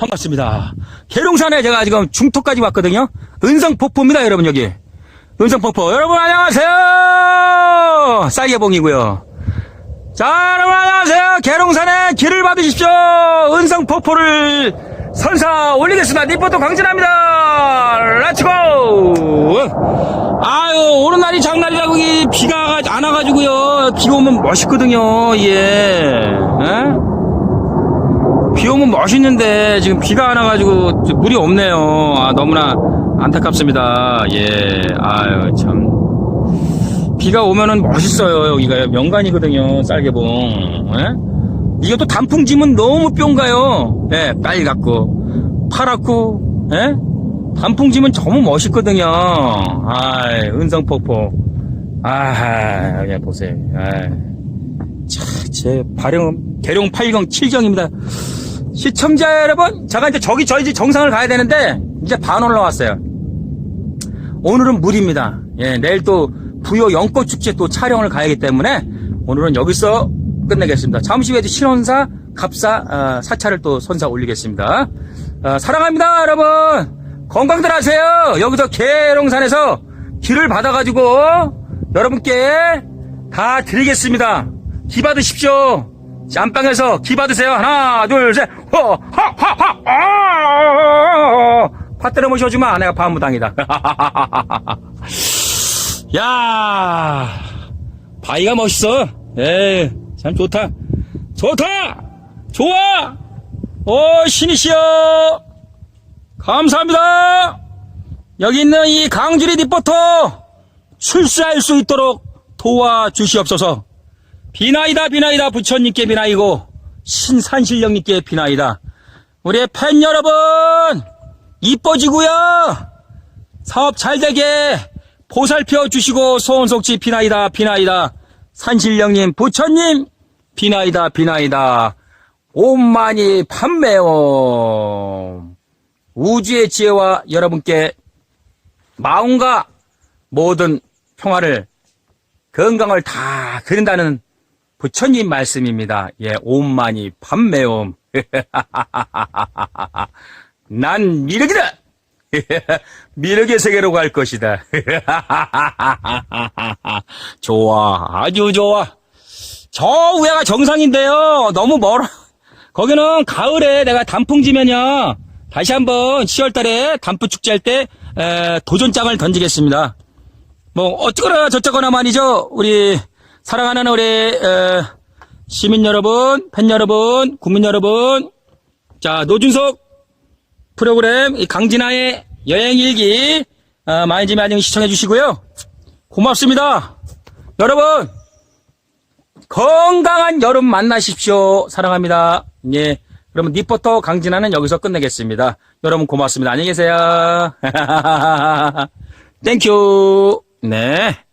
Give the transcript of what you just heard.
반갑습니다. 계룡산에 제가 지금 중토까지 왔거든요. 은성폭포입니다, 여러분, 여기. 은성폭포. 여러분, 안녕하세요! 쌀개봉이고요. 자, 여러분, 안녕하세요! 계룡산에 길을 받으십시오! 은성폭포를 선사 올리겠습니다. 니포토 강진합니다! 렛츠고! 아유, 오는 날이 장날이라고 이 비가 안 와가지고요. 비가 오면 멋있거든요, 예. 에? 비 오면 멋있는데 지금 비가 안 와가지고 좀 물이 없네요. 아, 너무나 안타깝습니다. 예, 아유 참 비가 오면은 멋있어요. 여기가 명관이거든요. 쌀개봉. 예? 이게 또 단풍 지면 너무 뿅가요. 예, 빨갛고 파랗고 예? 단풍 지면 너무 멋있거든요. 아, 은성폭포. 아, 여기 보세요. 아. 자, 제 발령 계룡 8경 7경입니다. 시청자 여러분, 제가 이제 저기 저희 집 정상을 가야 되는데 이제 반 올라왔어요. 오늘은 물입니다. 예, 내일 또 부여 연꽃 축제 또 촬영을 가야기 때문에 오늘은 여기서 끝내겠습니다. 잠시 후에 이제 신혼사 갑사 아, 사차를 또 선사 올리겠습니다. 아, 사랑합니다, 여러분. 건강들 하세요. 여기서 계룡산에서 길을 받아가지고 여러분께 다 드리겠습니다. 기 받으십시오. 자, 안방에서 기 받으세요. 하나, 둘, 셋. 허, 허, 허, 허, 아! 파트너 모셔주면 내가 반무당이다. 야, 바위가 멋있어. 에, 참 좋다. 좋다. 좋아. 오, 신이시여. 감사합니다. 여기 있는 이 강주리 리포터 출세할 수 있도록 도와주시옵소서. 비나이다 비나이다 부처님께 비나이고 신산신령님께 비나이다. 우리 팬 여러분 이뻐지고요. 사업 잘 되게 보살펴 주시고 소원속지 비나이다 비나이다 산신령님 부처님 비나이다 비나이다 오만이 판매옴 우주의 지혜와 여러분께 마음과 모든 평화를 건강을 다 그린다는 부처님 말씀입니다. 예, 오만이 판매옴. 난 미륵이다. 미륵의 세계로 갈 것이다. 좋아, 아주 좋아. 저 위에가 정상인데요. 너무 멀어. 거기는 가을에 내가 단풍 지면요. 다시 한번 10월 달에 단풍 축제할 때 에, 도전장을 던지겠습니다. 뭐 어쩌거나 저쩌거나 말이죠. 우리 사랑하는 우리 에, 시민 여러분, 팬 여러분, 국민 여러분. 자, 노준석 프로그램 이 강진아의 여행 일기 어, 많이 좀 많이 시청해 주시고요. 고맙습니다. 여러분 건강한 여름 만나십시오. 사랑합니다. 예. 그러면 리포터 강진아는 여기서 끝내겠습니다. 여러분 고맙습니다. 안녕히 계세요. 땡큐. 네.